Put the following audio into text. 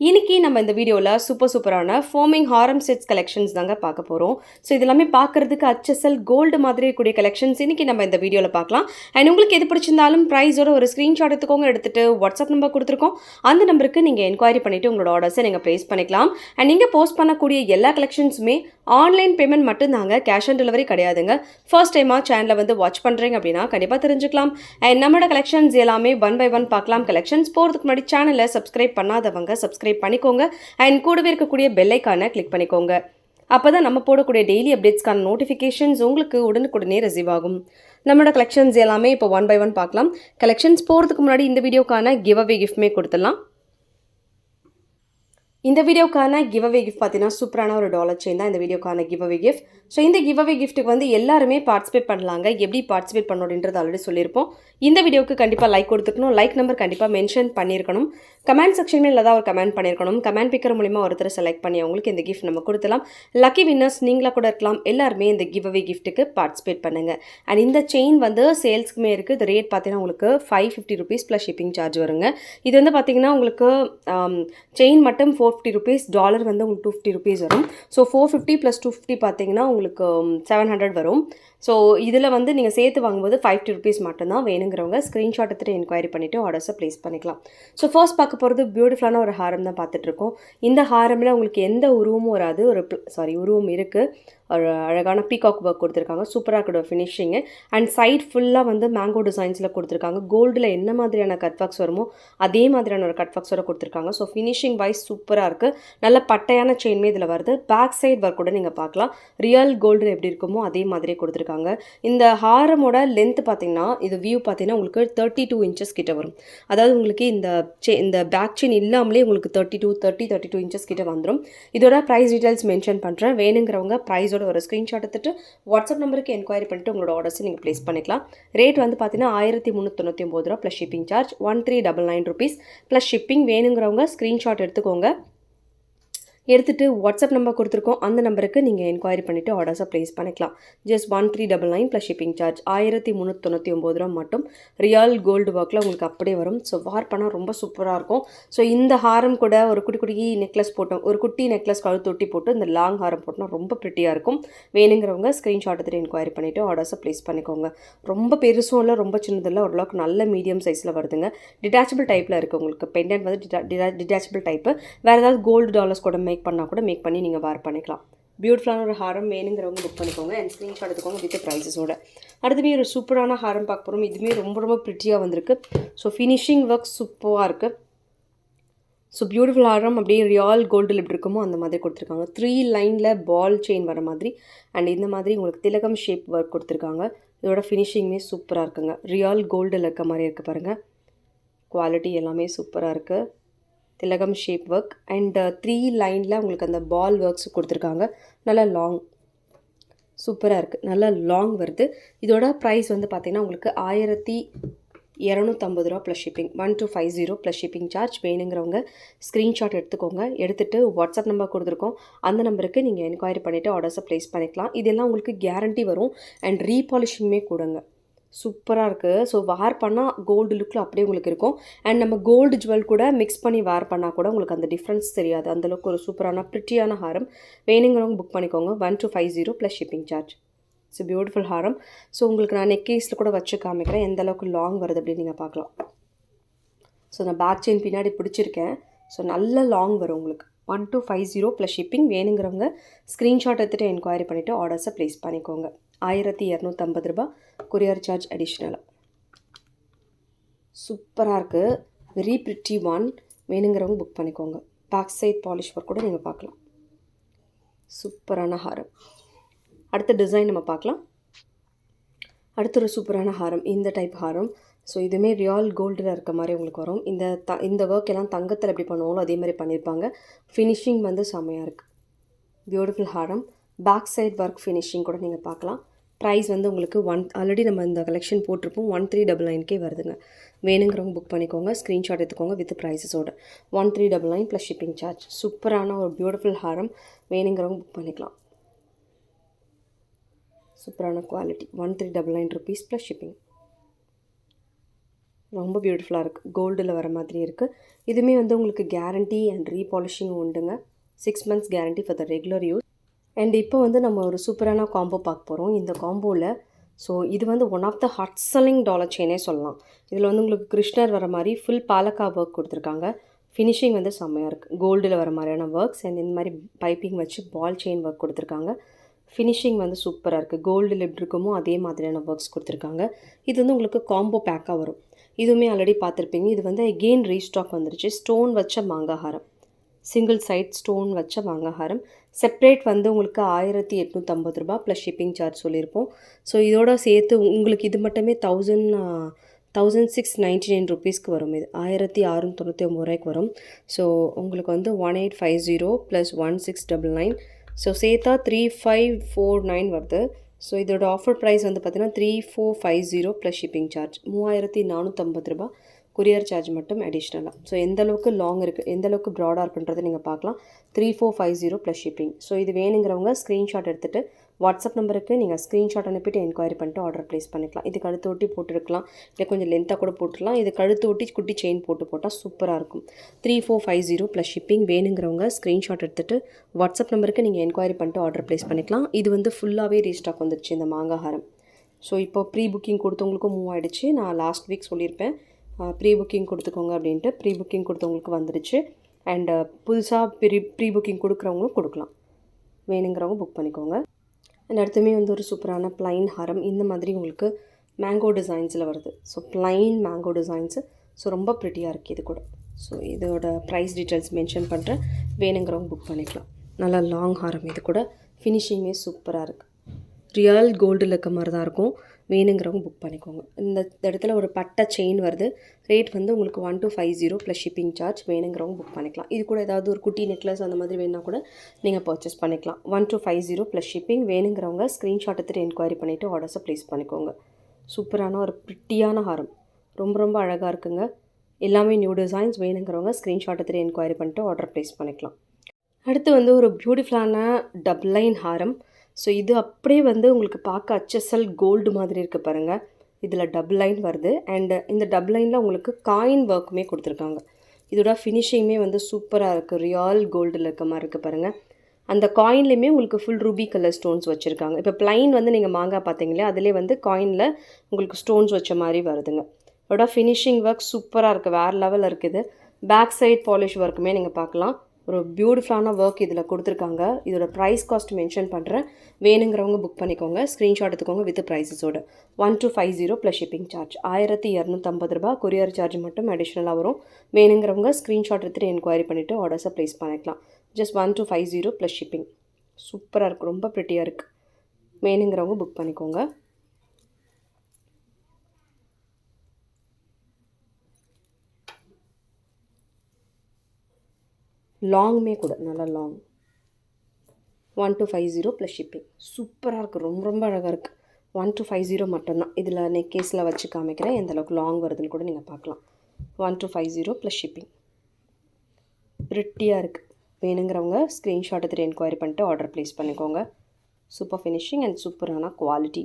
இன்னைக்கு நம்ம இந்த வீடியோவில் சூப்பர் சூப்பரான ஃபோமிங் ஹாரம் செட்ஸ் கலெக்ஷன்ஸ் தாங்க பார்க்க போகிறோம் ஸோ இது எல்லாமே பார்க்குறதுக்கு அச்சசல் கோல்டு மாதிரி இருக்கக்கூடிய கலெக்ஷன்ஸ் இன்றைக்கி நம்ம இந்த வீடியோவில் பார்க்கலாம். அண்ட் உங்களுக்கு எது பிடிச்சிருந்தாலும் ப்ரைஸோட ஒரு ஸ்க்ரீன்ஷாட் எடுத்துக்கோங்க எடுத்துகிட்டு வாட்ஸ்அப் நம்பர் கொடுத்துருக்கோம். அந்த நம்பருக்கு நீங்கள் என்கொயரி பண்ணிவிட்டு உங்களோட ஆர்டர்ஸை நீங்கள் ப்ளேஸ் பண்ணிக்கலாம். அண்ட் நீங்கள் போஸ்ட் பண்ணக்கூடிய எல்லா கலெக்ஷன்ஸுமே ஆன்லைன் பேமெண்ட் மட்டும்தாங்க கேஷ் ஆன் டெலிவரி கிடையாதுங்க. ஃபர்ஸ்ட் டைமாக சேனலை வந்து வாட்ச் பண்ணுறீங்க அப்படின்னா கண்டிப்பாக தெரிஞ்சுக்கலாம். அண்ட் நம்மளோட கலெக்ஷன்ஸ் எல்லாமே ஒன் பை ஒன் பார்க்கலாம். கலெக்ஷன்ஸ் போகிறதுக்கு முன்னாடி சேனலை சப்ஸ்கிரைப் பண்ணாதவங்க சப்ஸ்கிரைப் பண்ணிக்கோங்க. அண்ட் கூடவே இருக்கக்கூடிய பெல்லைக்கான கிளிக் பண்ணிக்கோங்க. அப்போ தான் நம்ம போடக்கூடிய டெய்லி அப்டேட்ஸ்க்கான நோட்டிஃபிகேஷன்ஸ் உங்களுக்கு உடனுக்குடனே ரிசீவ் ஆகும். நம்மளோட கலெக்ஷன்ஸ் எல்லாமே இப்போ ஒன் பை ஒன் பார்க்கலாம். கலெக்ஷன்ஸ் போகிறதுக்கு முன்னாடி இந்த வீடியோக்கான கிவ் அவே கிஃப்ட்மே கொடுத்துடலாம். இந்த வீடியோக்கான கிவ் அவே கிஃப்ட் பார்த்தீங்கன்னா சூப்பரான ஒரு டாலர் செயின் தான் இந்த வீடியோக்கான கிவ் அவே கிஃப்ட் ஸோ இந்த கிவ் அவே கிஃப்ட்டுக்கு வந்து எல்லாருமே பார்ட்டிசிபேட் பண்ணலாங்க. எப்படி பார்ட்டிசிபேட் பண்ணணும் ஆல்ரெடி சொல்லியிருப்போம். இந்த வீடியோக்கு கண்டிப்பாக லைக் கொடுத்துக்கணும். லைக் நம்பர் கண்டிப்பாக மென்ஷன் பண்ணியிருக்கணும். கமெண்ட் செக்ஷன்மே ஏதாவது ஒரு கமெண்ட் பண்ணியிருக்கணும் கமெண்ட் பிக்கர் மூலிமா ஒருத்தர் செலக்ட் பண்ணி அவங்களுக்கு இந்த கிஃப்ட் நம்ம கொடுத்துலாம். லக்கி வின்னர்ஸ் நீங்களாக கூட இருக்கலாம். எல்லாருமே இந்த கிவ் அவே கிஃப்ட்டுக்கு பார்ட்டிசிபேட் பண்ணுங்கள் அண்ட் இந்த செயின் வந்து சேல்ஸ்க்குமே இருக்குது இது ரேட் பார்த்தீங்கன்னா உங்களுக்கு five fifty rupees plus shipping charge வருங்க. இது வந்து பார்த்தீங்கன்னா உங்களுக்கு செயின் மட்டும் ஃபோர் ஃபிஃப்டி ருபீஸ் டாலர் வந்து உங்களுக்கு டூ ஃபிஃப்டி ருபீஸ் வரும். So four fifty plus two fifty பார்த்தீங்கன்னா உங்களுக்கு செவன் ஹண்ட்ரட் வரும். ஸோ இதில் வந்து நீங்கள் சேர்த்து வாங்கும்போது ஃபைவ் ஃபிஃப்டி ருபீஸ் மட்டும்தான் வேணுங்கிறவங்க ஸ்க்ரீன்ஷாட் எடுத்துகிட்டு என்கொயரி பண்ணிவிட்டு ஆர்டர்ஸை ப்ளேஸ் பண்ணிக்கலாம். ஸோ ஃபர்ஸ்ட் பார்க்க போகிறது பியூட்டிஃபுல்லான ஒரு ஹாரம் தான் பார்த்துட்ருக்கோம் இந்த ஹாரமில் உங்களுக்கு எந்த உருவமும் வராது. ஒரு சாரி உருவம் இருக்குது ஒரு அழகான பீகாக் ஒர்க் கொடுத்துருக்காங்க. சூப்பராக இருக்கிற ஃபினிஷிங்கு அண்ட் சைட் ஃபுல்லாக வந்து மேங்கோ டிசைன்ஸில் கொடுத்துருக்காங்க. கோல்டில் என்ன மாதிரியான கட் ஒர்க்ஸ் வருமோ அதே மாதிரியான ஒரு கட் ஒர்க்ஸோட கொடுத்துருக்காங்க. ஸோ ஃபினிஷிங் வைஸ் சூப்பராக இருக்குது நல்ல பட்டையான செயின்மே இதில் வருது. பேக் சைட் ஒர்க் கூட நீங்கள் பார்க்கலாம். ரியல் கோல்டு எப்படி இருக்குமோ அதே மாதிரியே கொடுத்துருக்காங்க. இந்த ஹாரமோட லென்த் பார்த்தீங்கன்னா இது வியூ பார்த்தீங்கன்னா உங்களுக்கு தேர்ட்டி டூ இன்ச்சஸ் கிட்ட வரும். அதாவது உங்களுக்கு இந்த செ இந்த பேக் செயின் இல்லாமலே உங்களுக்கு thirty two thirty thirty two inches கிட்ட வந்துடும் இதோட ப்ரைஸ் டீட்டெயில்ஸ் மென்ஷன் பண்ணுறேன் வேணுங்கிறவங்க ப்ரைஸோட ஒரு ஸ்க்ரீன்ஷாட் எடுத்துட்டு வாட்ஸ்அப் நம்பருக்கு என்கொயரி பண்ணிட்டு உங்களோட ஆர்டர்ஸ் நீங்கள் ப்ளேஸ் பண்ணிக்கலாம். ரேட் வந்து பார்த்தீங்கன்னா ஆயிரத்தி முந்நூற்றி ஒம்பது ரூபா plus shipping charge one three double nine rupees plus shipping வேணுங்கிறவங்க ஸ்க்ரீன்ஷாட் எடுத்துக்கோங்க. எடுத்துகிட்டு வாட்ஸ்அப் நம்பர் கொடுத்துருக்கோம். அந்த நம்பருக்கு நீங்கள் என்கொயரி பண்ணிவிட்டு ஆர்டர்ஸை ப்ளேஸ் பண்ணிக்கலாம். Just one three double nine plus shipping charge ஆயிரத்தி முந்நூற்றி ஒம்பது ரூபா மட்டும். ரியல் கோல்டு ஒர்க்கில் உங்களுக்கு அப்படியே வரும். ஸோ வார் பண்ணால் ரொம்ப சூப்பராக இருக்கும். ஸோ இந்த ஹாரம் கூட ஒரு குட்டி குட்டி நெக்லஸ் போட்டோம் ஒரு குட்டி நெக்லஸ் கழுத்தொட்டி போட்டு இந்த லாங் ஹாரம் போட்டோம்னா ரொம்ப ப்ரிட்டியாக இருக்கும். வேணுங்கிறவங்க ஸ்க்ரீன்ஷாட் எடுத்துகிட்டு என்கொயரி பண்ணிவிட்டு ஆர்டர்ஸை ப்ளேஸ் பண்ணிக்கோங்க. ரொம்ப பெருசும் இல்லை ரொம்ப சின்னதில்லை ஓரளவுக்கு நல்ல மீடியம் சைஸில் வருதுங்க. டிட்டாச்சபிள் டைப்பில் இருக்குது உங்களுக்கு. பெண்டன்ட் வந்து டிடா டிட்டாச்சபிள் டைப்பு வேறு ஏதாவது கோல்டு டாலர்ஸ் கூட மேக் பண்ணால் கூட மேக் பண்ணி நீங்கள் வேர் பண்ணிக்கலாம். பியூட்டிஃபுல்லான ஒரு ஹாரம் வேணுங்கிறவங்க புக் பண்ணிக்கோங்க அண்ட் ஸ்க்ரீன்ஷாட் எடுத்துக்கோங்க வித் ப்ரைஸஸோட அடுத்துமே ஒரு சூப்பரான ஹாரம் பார்க்க போகிறோம் இதுவுமே ரொம்ப ரொம்ப ப்ரிட்டியாக வந்திருக்கு. ஸோ ஃபினிஷிங் ஒர்க் சூப்பராக இருக்குது ஸோ பியூட்டிஃபுல் ஹாரம் அப்படியே ரியால் கோல்டில் எப்படி இருக்குமோ அந்த மாதிரி கொடுத்துருக்காங்க. த்ரீ லைனில் பால் செயின் வர மாதிரி. அண்ட் இந்த மாதிரி உங்களுக்கு திலகம் ஷேப் ஒர்க் கொடுத்துருக்காங்க. இதோட ஃபினிஷிங்குமே சூப்பராக இருக்குங்க. ரியால் கோல்டில் இருக்க மாதிரி இருக்குது பாருங்கள் குவாலிட்டி எல்லாமே சூப்பராக இருக்குது திலகம் ஷேப் ஒர்க் அண்ட் த்ரீ லைனில் உங்களுக்கு அந்த பால் ஒர்க்ஸ் கொடுத்துருக்காங்க. நல்லா லாங் சூப்பராக இருக்குது நல்லா லாங் வருது. இதோட ப்ரைஸ் வந்து பார்த்திங்கன்னா உங்களுக்கு ஆயிரத்தி இரநூத்தம்பது ரூபா plus shipping one two five zero plus shipping charge வேணுங்கிறவங்க ஸ்க்ரீன்ஷாட் எடுத்துக்கோங்க. எடுத்துகிட்டு வாட்ஸ்அப் நம்பர் கொடுத்துருக்கோம். அந்த நம்பருக்கு நீங்கள் என்கொயரி பண்ணிவிட்டு ஆர்டர்ஸை ப்ளேஸ் பண்ணிக்கலாம். இதெல்லாம் உங்களுக்கு கேரண்டி வரும். அண்ட் ரீபாலிஷிங்குமே கொடுங்க. சூப்பராக இருக்குது ஸோ வார் பண்ணால் கோல்டு லுக்கில் அப்படியே உங்களுக்கு இருக்கும். அண்ட் நம்ம கோல்டு ஜுவல் கூட மிக்ஸ் பண்ணி வேர் பண்ணால் கூட உங்களுக்கு அந்த டிஃப்ரென்ஸ் தெரியாது. அந்தளவுக்கு ஒரு சூப்பரான ப்ரிட்டியான ஹாரம் வேணுங்கிறவங்க புக் பண்ணிக்கோங்க. One two five zero plus shipping charge so beautiful ஹாரம். ஸோ உங்களுக்கு நான் நெக்கேஸில் கூட வச்சு காமிக்கிறேன். எந்த அளவுக்கு லாங் வருது அப்படின்னு நீங்கள் பார்க்கலாம். ஸோ நான் பேக் செயின் பின்னாடி பிடிச்சிருக்கேன். ஸோ நல்ல லாங் வரும் உங்களுக்கு. One two five zero plus shipping வேணுங்கிறவங்க ஸ்க்ரீன்ஷாட் எடுத்துகிட்டு என்கொயரி பண்ணிவிட்டு ஆர்டர்ஸை ப்ளேஸ் பண்ணிக்கோங்க. ஆயிரத்தி இரநூத்தம்பது ரூபா கொரியர் சார்ஜ் அடிஷ்னலாக சூப்பராக இருக்குது வெரி ப்ரிட்டி ஒன் வேணுங்கிறவங்க புக் பண்ணிக்கோங்க. பேக் சைட் பாலிஷ் ஒர்க் கூட நீங்கள் பார்க்கலாம். சூப்பரான ஹாரம். அடுத்த டிசைன் நம்ம பார்க்கலாம். அடுத்த ஒரு சூப்பரான ஹாரம். இந்த டைப் ஹாரம். ஸோ இதுவுமே ரியால் கோல்டில் இருக்க மாதிரி உங்களுக்கு வரும். இந்த த இந்த ஒர்க் எல்லாம் தங்கத்தில் எப்படி பண்ணுவாங்களோ அதே மாதிரி பண்ணியிருப்பாங்க. ஃபினிஷிங் வந்து செம்மையாக இருக்குது பியூட்டிஃபுல் ஹாரம். பேக் சைட் ஒர்க் ஃபினிஷிங் கூட நீங்கள் பார்க்கலாம். ப்ரைஸ் வந்து உங்களுக்கு ஒன் ஆல்ரெடி நம்ம இந்த கலெக்ஷன் போட்டிருப்போம். ஒன் த்ரீ டபுள் நைன்கே வருதுங்க. வேணுங்கிறவங்க புக் பண்ணிக்கோங்க. ஸ்க்ரீன்ஷாட் எடுத்துக்கோங்க with ப்ரைஸஸோட one three double nine plus shipping charge சூப்பரான ஒரு பியூட்டிஃபுல் ஹாரம் வேணுங்கிறவங்க புக் பண்ணிக்கலாம். சூப்பரான quality one three double nine rupees plus shipping ரொம்ப பியூட்டிஃபுல்லாக இருக்குது கோல்டில் வர மாதிரி இருக்குது இதுவுமே வந்து உங்களுக்கு கேரண்டி அண்ட் ரீபாலிஷிங் உண்டுங்க. Six months guarantee for the regular use and இப்போ வந்து நம்ம ஒரு சூப்பரான காம்போ பார்க்க போகிறோம் இந்த காம்போவில் ஸோ இது வந்து one of the hot selling dollar செயினே சொல்லலாம். இதில் வந்து உங்களுக்கு கிருஷ்ணர் வர மாதிரி ஃபுல் பாலக்கா ஒர்க் கொடுத்துருக்காங்க. ஃபினிஷிங் வந்து செம்மையாக இருக்குது கோல்டில் வர மாதிரியான ஒர்க்ஸ் அண்ட் இந்த மாதிரி பைப்பிங் வச்சு பால் செயின் ஒர்க் கொடுத்துருக்காங்க. ஃபினிஷிங் வந்து சூப்பராக இருக்குது கோல்டில் எப்படி இருக்குமோ அதே மாதிரியான ஒர்க்ஸ் கொடுத்துருக்காங்க. இது வந்து உங்களுக்கு காம்போ பேக்காக வரும். இதுவுமே ஆல்ரெடி பார்த்துருப்பீங்க. இது வந்து எகெயின் ரீஸ்டாக் வந்துருச்சு. ஸ்டோன் வச்ச மாங்காஹாரம் சிங்கிள் சைட் ஸ்டோன் வச்ச மாங்காஹாரம் செப்ரேட் வந்து உங்களுக்கு ஆயிரத்தி எட்நூற்றம்பது ரூபா ப்ளஸ் ஷிப்பிங் சார்ஜ் சொல்லியிருப்போம். ஸோ இதோட சேர்த்து உங்களுக்கு இது மட்டுமே thousand thousand six ninety nine ருபீஸ்க்கு வரும். இது ஆயிரத்தி அறுநூத்தி தொண்ணூற்றி ஒம்பது ரூபாய்க்கு வரும். ஸோ உங்களுக்கு வந்து one eight five zero plus one six double nine so சேர்த்தா த்ரீ ஃபைவ் ஃபோர் நைன் வருது. ஸோ இதோட ஆஃபர் ப்ரைஸ் வந்து பார்த்தீங்கன்னா three four five zero plus shipping charge மூவாயிரத்தி நானூற்றம்பது ரூபா கொரியர் சார்ஜ் மட்டும் அடிஷ்னலாக ஸோ எந்தளவுக்கு லாங் இருக்குது எந்த அளவுக்கு ப்ராடாக இருக்குன்றதை நீங்கள் பார்க்கலாம். Three four five zero plus shipping so இது வேணுங்கிறவங்க ஸ்க்ரீன்ஷாட் எடுத்துகிட்டு வாட்ஸ்அப் நம்பருக்கு நீங்கள் ஸ்க்ரீன்ஷாட் அனுப்பிட்டு என்கொயரி பண்ணிட்டு ஆர்டர் ப்ளேஸ் பண்ணிக்கலாம். இது கழுத்து ஒட்டி போட்டுருக்கலாம். இல்லை கொஞ்சம் லென்த்தாக கூட போட்டுக்கலாம் இது கழுத்து ஒட்டி குட்டி செயின் போட்டு போட்டால் சூப்பராக இருக்கும். Three four five zero plus shipping வேணுங்கிறவங்க ஸ்க்ரீன்ஷாட் எடுத்துகிட்டு வாட்ஸ்அப் நம்பருக்கு நீங்கள் என்கொயரி பண்ணிட்டு ஆர்டர் ப்ளேஸ் பண்ணிக்கலாம். இது வந்து ஃபுல்லாகவே ரீஸ்டாக் வந்துருச்சு இந்த மாங்காஹாரம் ஸோ இப்போ ப்ரீ புக்கிங் கொடுத்தவங்களுக்கும் மூவ் ஆகிடுச்சு நான் லாஸ்ட் வீக் சொல்லியிருப்பேன். ப்ரீ புக்கிங் கொடுத்துக்கோங்க அப்படின்ட்டு ப்ரீ புக்கிங் கொடுத்தவங்களுக்கு வந்துடுச்சு அண்டு புதுசாக ப்ரீ ப்ரீ புக்கிங் கொடுக்குறவங்களும் கொடுக்கலாம். வேணுங்கிறவங்க புக் பண்ணிக்கோங்க. அண்ட் அடுத்துமே வந்து ஒரு சூப்பரான ப்ளைன் ஹாரம். இந்த மாதிரி உங்களுக்கு மேங்கோ டிசைன்ஸில் வருது. So plain mango designs so ரொம்ப ப்ரிட்டியாக இருக்குது இது கூட. ஸோ இதோட ப்ரைஸ் டீட்டெயில்ஸ் மென்ஷன் பண்ணுறேன் வேணுங்கிறவங்க புக் பண்ணிக்கலாம். நல்லா லாங் ஹாரம் இது கூட. ஃபினிஷிங்கே சூப்பராக இருக்குது ரியல் கோல்டில் இருக்க மாதிரி தான் இருக்கும். வேணுங்கிறவங்க புக் பண்ணிக்கோங்க. இந்த இடத்துல ஒரு பட்டை செயின் வருது. ரேட் வந்து உங்களுக்கு one two five zero plus shipping charge வேணுங்கிறவங்க புக் பண்ணிக்கலாம். இது கூட ஏதாவது ஒரு குட்டி நெக்லஸ் அந்த மாதிரி வேணால் கூட நீங்கள் பர்ச்சேஸ் பண்ணிக்கலாம். One two five zero plus shipping வேணுங்கிறவங்க ஸ்க்ரீன்ஷாட் எடுத்துகிட்டு என்கொயரி பண்ணிவிட்டு ஆர்டர்ஸை ப்ளேஸ் பண்ணிக்கோங்க. சூப்பரான ஒரு பிரிட்டியான ஹாரம் ரொம்ப ரொம்ப அழகாக இருக்குங்க. எல்லாமே நியூ டிசைன்ஸ் வேணுங்கிறவங்க ஸ்க்ரீன்ஷாட் எடுத்துகிட்டு என்கொயரி பண்ணிட்டு ஆர்டர் ப்ளேஸ் பண்ணிக்கலாம். அடுத்து வந்து ஒரு பியூட்டிஃபுல்லான டப்லைன் ஹாரம் ஸோ இது அப்படியே வந்து உங்களுக்கு பார்க்க அச்சசல் கோல்டு மாதிரி இருக்குது பாருங்கள் இதில் டபுள் லைன் வருது. அண்டு இந்த டபுள் லைனில் உங்களுக்கு காயின் ஒர்க்குமே கொடுத்துருக்காங்க. இதோட ஃபினிஷிங்குமே வந்து சூப்பராக இருக்குது ரியல் கோல்டில் இருக்க மாதிரி இருக்குது பாருங்கள் அந்த காயின்லேயுமே உங்களுக்கு ஃபுல் ரூபி கலர் ஸ்டோன்ஸ் வச்சுருக்காங்க. இப்போ ப்ளைன் வந்து நீங்கள் மாங்காய் பார்த்தீங்களே அதிலே வந்து காயினில் உங்களுக்கு ஸ்டோன்ஸ் வச்ச மாதிரி வருதுங்க. இதோட ஃபினிஷிங் ஒர்க் சூப்பராக இருக்குது வேறு லெவலில் இருக்குது. பேக் சைட் பாலிஷ் ஒர்க்குமே நீங்கள் பார்க்கலாம். ஒரு பியூட்டிஃபுல்லான ஒர்க் இதில் கொடுத்துருக்காங்க. இதோட ப்ரைஸ் காஸ்ட் மென்ஷன் பண்ணுறேன் வேணுங்கிறவங்க புக் பண்ணிக்கோங்க. ஸ்க்ரீன்ஷாட் எடுத்துக்கோங்க with ப்ரைஸஸோட one two five zero plus shipping charge ஆயிரத்தி இரநூத்தம்பது ரூபா கொரியர் சார்ஜ் மட்டும் அடிஷ்னலாக வரும். வேணுங்கிறவங்க ஸ்க்ரீன்ஷாட் எடுத்துகிட்டு என்கொயரி பண்ணிவிட்டு ஆர்டர்ஸை ப்ளேஸ் பண்ணிக்கலாம். Just one two five zero plus shipping சூப்பராக இருக்குது ரொம்ப ப்ரிட்டியாக இருக்குது வேணுங்கிறவங்க புக் பண்ணிக்கோங்க. லாங்குமே கூட நல்லா long one two five zero plus shipping சூப்பராக இருக்குது ரொம்ப ரொம்ப அழகாக இருக்குது ஒன் டூ ஃபைவ் ஜீரோ மட்டும்தான். இதில் நெக்கேஸில் வச்சு காமிக்கிறேன். எந்த அளவுக்கு லாங் வருதுன்னு கூட நீங்கள் பார்க்கலாம். One two five zero plus shipping ப்ரிட்டியாக இருக்குது வேணுங்கிறவங்க ஸ்க்ரீன்ஷாட் எடுத்துகிட்டு என்கொயரி பண்ணிட்டு ஆர்டர் ப்ளேஸ் பண்ணிக்கோங்க. சூப்பர் ஃபினிஷிங் அண்ட் சூப்பரான குவாலிட்டி